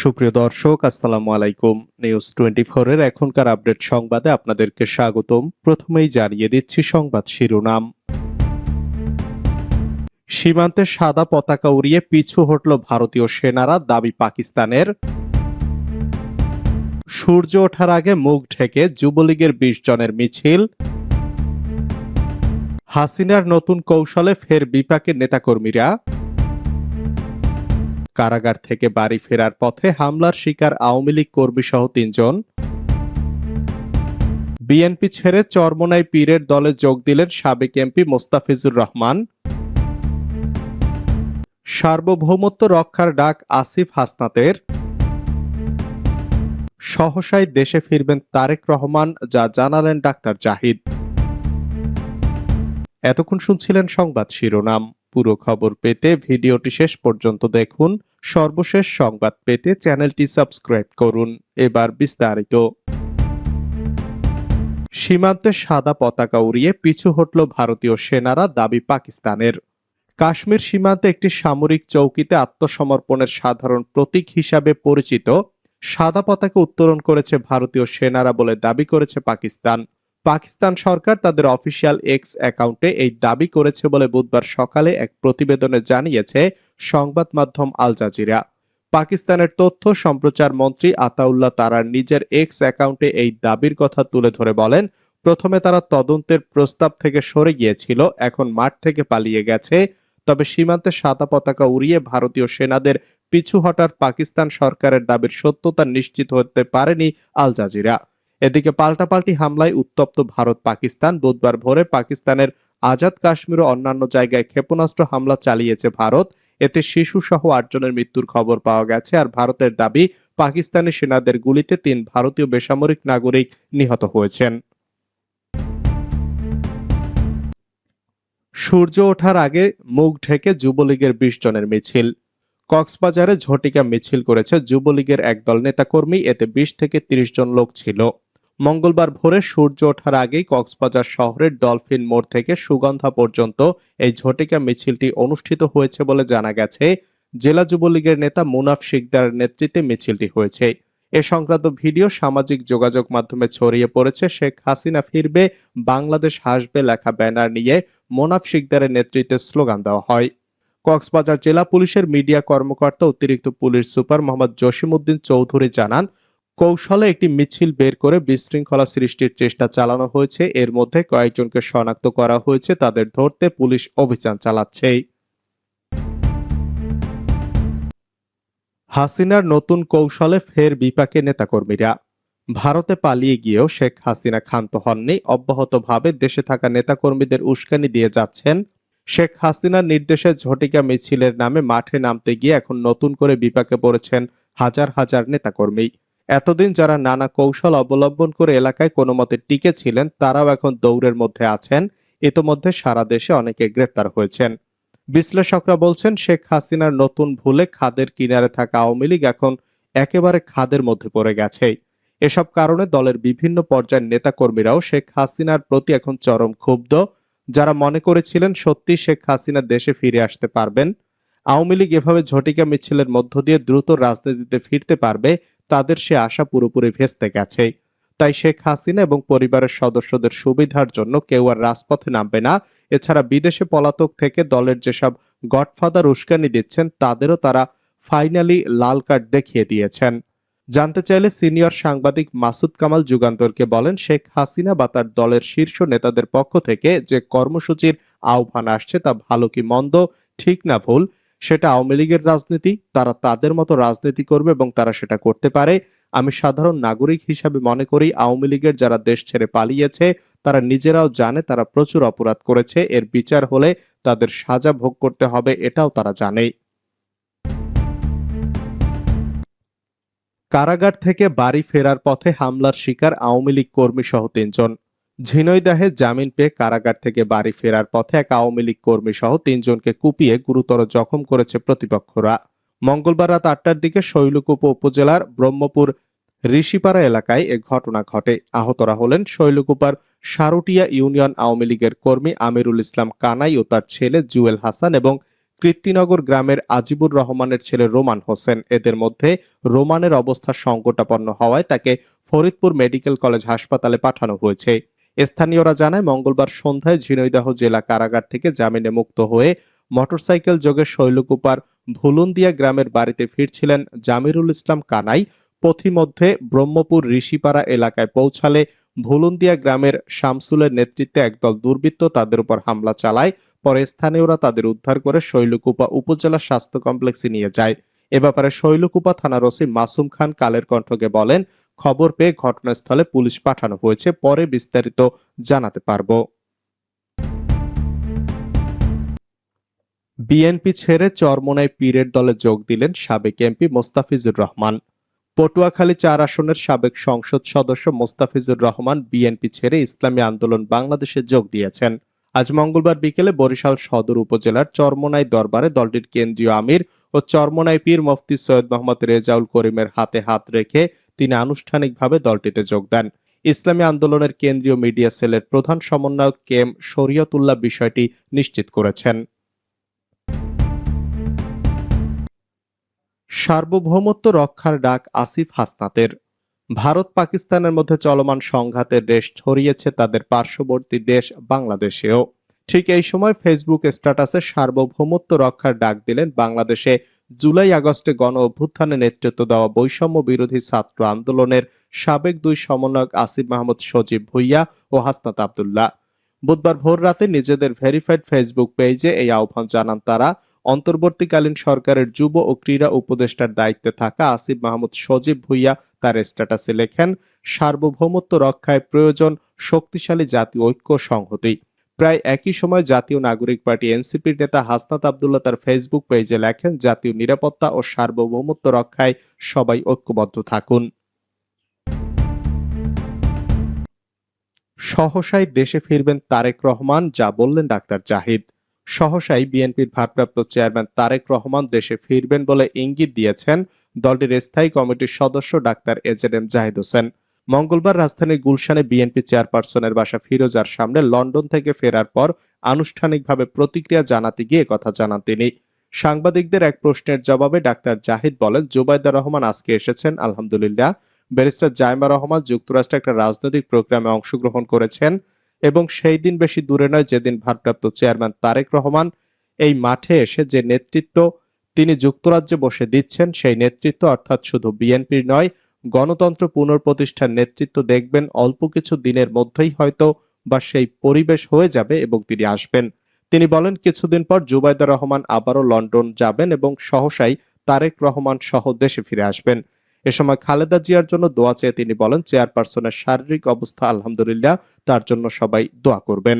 সুপ্রিয় দর্শক, আসসালামু আলাইকুম। নিউজ টোয়েন্টি এর এখনকার আপডেট সংবাদে আপনাদেরকে স্বাগতম। প্রথমেই জানিয়ে দিচ্ছি সংবাদ শিরোনাম। সীমান্তে সাদা পতাকা উড়িয়ে পিছু হটল ভারতীয় সেনারা, দাবি পাকিস্তানের। সূর্য ওঠার আগে মুখ ঢেকে যুবলীগের বিশ জনের মিছিল। হাসিনার নতুন কৌশলে ফের বিপাকে নেতাকর্মীরা। কারাগার থেকে বাড়ি ফেরার পথে হামলার শিকার আওয়ামী লীগ কর্মী সহ তিনজন। বিএনপি ছেড়ে চরমনাই পীরের দলে যোগ দিলেন সাবেক এমপি মোস্তাফিজুর রহমান। সার্বভৌমত্ব রক্ষার ডাক আসিফ হাসনাতের। সহসায় দেশে ফিরবেন তারেক রহমান, যা জানালেন ডাক্তার জাহিদ। এতক্ষণ শুনছিলেন সংবাদ শিরোনাম। পুরো খবর পেতে ভিডিওটি শেষ পর্যন্ত দেখুন। সর্বশেষ সংবাদ পেতে চ্যানেলটি সাবস্ক্রাইব করুন। এবার বিস্তারিত। সীমান্তে সাদা পতাকা উড়িয়ে পিছু হটল ভারতীয় সেনারা দাবি পাকিস্তানের। কাশ্মীর সীমান্তে একটি সামরিক চৌকিতে আত্মসমর্পণের সাধারণ প্রতীক হিসাবে পরিচিত। সাদা পতাকা উত্তোলন করেছে ভারতীয় সেনারা বলে দাবি করেছে পাকিস্তান। পাকিস্তান সরকার তাদের অফিসিয়াল এক্স অ্যাকাউন্টে এই দাবি করেছে বলে বুধবার সকালে এক প্রতিবেদনে জানিয়েছে সংবাদ মাধ্যম আল জাজিরা। পাকিস্তানের তথ্য সম্প্রচার মন্ত্রী আতাউল্লাহ তারার নিজের এক্স অ্যাকাউন্টে এই দাবির কথা তুলে ধরে বলেন, প্রথমে তারা তদন্তের প্রস্তাব থেকে সরে গিয়েছিল, এখন মাঠ থেকে পালিয়ে গেছে। তবে সীমান্তে সাদা পতাকা উড়িয়ে ভারতীয় সেনাদের পিছু হটার পাকিস্তান সরকারের দাবির সত্যতা নিশ্চিত হতে পারেনি আল জাজিরা। এদিকে পাল্টাপাল্টি হামলায় উত্তপ্ত ভারত, পাকিস্তান। বুধবার ভোরে পাকিস্তানের আজাদ কাশ্মীর ও অন্যান্য জায়গায় ক্ষেপণাস্ত্র হামলা চালিয়েছে ভারত। এতে শিশু সহ আটজনের মৃত্যুর খবর পাওয়া গেছে আর ভারতের দাবি, পাকিস্তানি সেনাদের গুলিতে তিন ভারতীয় বেসামরিক নাগরিক নিহত হয়েছেন। সূর্য ওঠার আগে মুখ ঢেকে যুবলীগের বিশ জনের মিছিল। কক্সবাজারে ঝটিকা মিছিল করেছে যুবলীগের একদল নেতাকর্মী, এতে বিশ থেকে তিরিশ জন লোক ছিল। মঙ্গলবার ভোরে সূর্য ওঠার আগেই কক্সবাজার শহরের ডলফিন মোড় থেকে সুগন্ধা পর্যন্ত এই ঝটিকা মিছিলটি অনুষ্ঠিত হয়েছে বলে জানা গেছে। জেলা যুবলীগের নেতা মুনাফ শিকদারের নেতৃত্বে মিছিলটি হয়েছে। এ সংক্রান্ত ভিডিও সামাজিক যোগাযোগ মাধ্যমে ছড়িয়ে পড়েছে। শেখ হাসিনা ফিরবে, বাংলাদেশ হাসবে লেখা ব্যানার নিয়ে মোনাফ শিকদারের নেতৃত্বে স্লোগান দেওয়া হয়। কক্সবাজার জেলা পুলিশের মিডিয়া কর্মকর্তা অতিরিক্ত পুলিশ সুপার মোহাম্মদ জসিমউদ্দিন চৌধুরী জানান কৌশলে একটি মিছিল বের করে বিশৃঙ্খলা সৃষ্টির চেষ্টা চালানো হয়েছে। এর মধ্যে কয়েকজনকে শনাক্ত করা হয়েছে। তাদের ধরতে পুলিশ অভিযান চালাচ্ছে হাসিনার নতুন কৌশলে ফের বিপাকে নেতাকর্মীরা। ভারতে পালিয়ে গিয়েও শেখ হাসিনা ক্ষান্ত হননি। অব্যাহতভাবে দেশে থাকা নেতাকর্মীদের উস্কানি দিয়ে যাচ্ছেন। শেখ হাসিনার নির্দেশে ঝটিকা মিছিলের নামে মাঠে নামতে গিয়ে এখন নতুন করে বিপাকে পড়েছেন হাজার হাজার নেতাকর্মী। এতদিন যারা নানা কৌশল অবলম্বন করে এলাকায় কোনো মতে টিকে ছিলেন তারাও এখন দৌড়ের মধ্যে আছেন। ইতোমধ্যে সারা দেশে অনেকে গ্রেপ্তার হয়েছেন। বিশ্লেষকরা বলছেন, শেখ হাসিনার নতুন ভুলে খাদের কিনারে থাকা আওয়ামী লীগ এখন একেবারে খাদের মধ্যে পড়ে গেছে। এসব কারণে দলের বিভিন্ন পর্যায়ের নেতাকর্মীরাও শেখ হাসিনার প্রতি এখন চরম ক্ষুব্ধ। যারা মনে করেছিলেন সত্যি শেখ হাসিনা দেশে ফিরে আসতে পারবেন। আওয়ামী লীগ এভাবে ঝটিকা মিছিলের মধ্য দিয়ে দ্রুত রাজনীতিতে ফিরতে পারবে, তাদের সে আশা পুরোপুরি ভেস্তে গেছে। তাই শেখ হাসিনা এবং পরিবারের সদস্যদের সুবিধার জন্য কেউ আর রাজপথে নামবে না। এছাড়া বিদেশে পলাতক থেকে দলের যেসব গডফাদার উস্কানি দিচ্ছেন, তাদেরও তারা ফাইনালি লাল কার্ড দেখিয়ে দিয়েছেন। জানতে চাইলে সিনিয়র সাংবাদিক মাসুদ কামাল যুগান্তরকে বলেন, শেখ হাসিনা বা তার দলের শীর্ষ নেতাদের পক্ষ থেকে যে কর্মসূচির আহ্বান আসছে তা ভালো কি মন্দ, ঠিক না ভুল সেটা আওয়ামী লীগের রাজনীতি, তারা তাদের মতো রাজনীতি করবে এবং তারা সেটা করতে পারে। আমি সাধারণ নাগরিক হিসাবে মনে করি আওয়ামী লীগের যারা দেশ ছেড়ে পালিয়েছে, তারা নিজেরাও জানে তারা প্রচুর অপরাধ করেছে। এর বিচার হলে তাদের সাজা ভোগ করতে হবে, এটাও তারা জানে কারাগার থেকে বাড়ি ফেরার পথে হামলার শিকার আওয়ামী লীগ কর্মী সহ তিনজন। ঝিনৈদাহে জামিন পেয়ে কারাগার থেকে বাড়ি ফেরার পথে এক আওয়ামী লীগ কর্মী সহ তিনজনকে কুপিয়ে গুরুতর জখম করেছে প্রতিপক্ষরা। মঙ্গলবার রাত আটটার দিকে শৈলকুপ উপজেলার ব্রহ্মপুর ঋষিপাড়া এলাকায় এ ঘটনা ঘটে। আহতরা হলেন শৈলকুপার সারুটিয়া ইউনিয়ন আওয়ামী লীগের কর্মী আমিরুল ইসলাম কানাই ও তার ছেলে জুয়েল হাসান এবং কৃত্তিনগর গ্রামের আজিবুর রহমানের ছেলে রোমান হোসেন। এদের মধ্যে রোমানের অবস্থা সংকটাপন্ন হওয়ায় তাকে ফরিদপুর মেডিকেল কলেজ হাসপাতালে পাঠানো হয়েছে। স্থানীয়রা জানায়, মঙ্গলবার সন্ধ্যায় ঝিনাইদহ জেলা কারাগার থেকে জামিনে মুক্ত হয়ে মোটরসাইকেল যোগে শৈলকুপার ভুলুন্দিয়া গ্রামের বাড়িতে ফিরছিলেন জামিরুল ইসলাম কানাই। পথিমধ্যে ব্রহ্মপুর ঋষিপাড়া এলাকায় পৌঁছালে ভুলুন্দিয়া গ্রামের শামসুলের নেতৃত্বে একদল দুর্বৃত্ত তাদের উপর হামলা চালায়। পরে স্থানীয়রা তাদের উদ্ধার করে শৈলকুপা উপজেলা স্বাস্থ্য কমপ্লেক্সে নিয়ে যায়। এ ব্যাপারে শৈলকুপা থানার ওসি মাসুম খান কালের কণ্ঠকে বলেন, খবর পেয়ে ঘটনাস্থলে পুলিশ পাঠানো হয়েছে, পরে বিস্তারিত জানাতে পারব। বিএনপি ছেড়ে চরমোনাই পীরের দলে যোগ দিলেন সাবেক এমপি মোস্তাফিজুর রহমান। পটুয়াখালী চার আসনের সাবেক সংসদ সদস্য মোস্তাফিজুর রহমান বিএনপি ছেড়ে ইসলামী আন্দোলন বাংলাদেশে যোগ দিয়েছেন। আজ মঙ্গলবার বিকেলে বরিশাল সদর উপজেলার চরমোনাই দরবারে দলটির কেন্দ্রীয় আমির ও চরমোনাই পীর মুফতি সৈয়দ মোহাম্মদ রেজাউল করিমের হাতে হাত রেখে তিনি আনুষ্ঠানিকভাবে দলটিতে যোগ দেন। ইসলামী আন্দোলনের কেন্দ্রীয় মিডিয়া সেলের প্রধান সমন্বয়ক কেম শরীয়তুল্লাহ বিষয়টি নিশ্চিত করেছেন। সার্বভৌমত্ব রক্ষার ডাক আসিফ হাসনাতের ভারত পাকিস্তানের মধ্যে চলমান সংঘাতের রেশ ছড়িয়েছে তাদের পার্শ্ববর্তী দেশ বাংলাদেশেও। ঠিক এই সময় ফেসবুক স্ট্যাটাসে সার্বভৌমত্ব রক্ষার ডাক দিলেন বাংলাদেশে জুলাই আগস্টে গণ অভ্যুত্থানে নেতৃত্ব দেওয়া বৈষম্য বিরোধী ছাত্র আন্দোলনের সাবেক দুই সমন্বয়ক আসিফ মাহমুদ, সজীব ভুইয়া ও হাসনাত আবদুল্লাহ। বুধবার ভোর রাতে নিজেদের ভেরিফাইড ফেসবুক পেজে এই আহ্বান জানান তারা। অন্তর্বর্তীকালীন সরকারের যুব ও ক্রীড়া উপদেষ্টার দায়িত্বে থাকা আসিফ মাহমুদ সজীব ভুইয়া তার স্ট্যাটাসে লেখেন, সার্বভৌমত্ব রক্ষায় প্রয়োজন শক্তিশালী জাতীয় ঐক্য সংহতি। প্রায় একই সময় জাতীয় নাগরিক পার্টি এনসিপির নেতা হাসনাত আবদুল্লাহ তার ফেসবুক পেজে লেখেন, জাতীয় নিরাপত্তা ও সার্বভৌমত্ব রক্ষায় সবাই ঐক্যবদ্ধ থাকুন। সহসায় দেশে ফিরবেন তারেক রহমান, যা বললেন ডাক্তার জাহিদ। সহসাই বিএনপির ভারপ্রাপ্ত চেয়ারম্যান তারেক রহমান দেশে ফিরবেন বলে ইঙ্গিত দিয়েছেন দলটির স্থায়ী কমিটির সদস্য doctor A Z M Zahid Hossain. মঙ্গলবার রাজধানীর গুলশানে বিএনপি চেয়ারপারসনের বাসা ফিরোজার সামনে লন্ডন থেকে ফেরার পর আনুষ্ঠানিকভাবে প্রতিক্রিয়া জানাতে গিয়ে কথা জানান তিনি। সাংবাদিকদের এক প্রশ্নের জবাবে ডাক্তার জাহিদ বলেন, জুবাইদা রহমান আজকে এসেছেন, আলহামদুলিল্লাহ। ব্যারিস্টার জাইমা রহমান যুক্তরাষ্ট্রে একটা রাজনৈতিক প্রোগ্রামে অংশগ্রহণ করেছেন। এবং সেই দিন বেশি দূরে নয় যেদিন ভারপ্রাপ্ত চেয়ারম্যান তারেক রহমান এই মাঠে এসে যে নেতৃত্ব তিনি যুক্তরাজ্যে বসে দিচ্ছেন, সেই নেতৃত্ব অর্থাৎ শুধু বিএনপির নয়, গণতন্ত্র পুনঃপ্রতিষ্ঠার নেতৃত্ব দেখবেন অল্প কিছু দিনের মধ্যেই হয়তো বা সেই পরিবেশ হয়ে যাবে এবং তিনি আসবেন। তিনি বলেন, কিছুদিন পর জুবাইদা রহমান আবারও লন্ডন যাবেন এবং সহসাই তারেক রহমান সহ দেশে ফিরে আসবেন। এ সময় খালেদা জিয়ার জন্য দোয়া চেয়ে তিনি বলেন, চেয়ারপারসনের শারীরিক অবস্থা আলহামদুলিল্লাহ, তার জন্য সবাই দোয়া করবেন।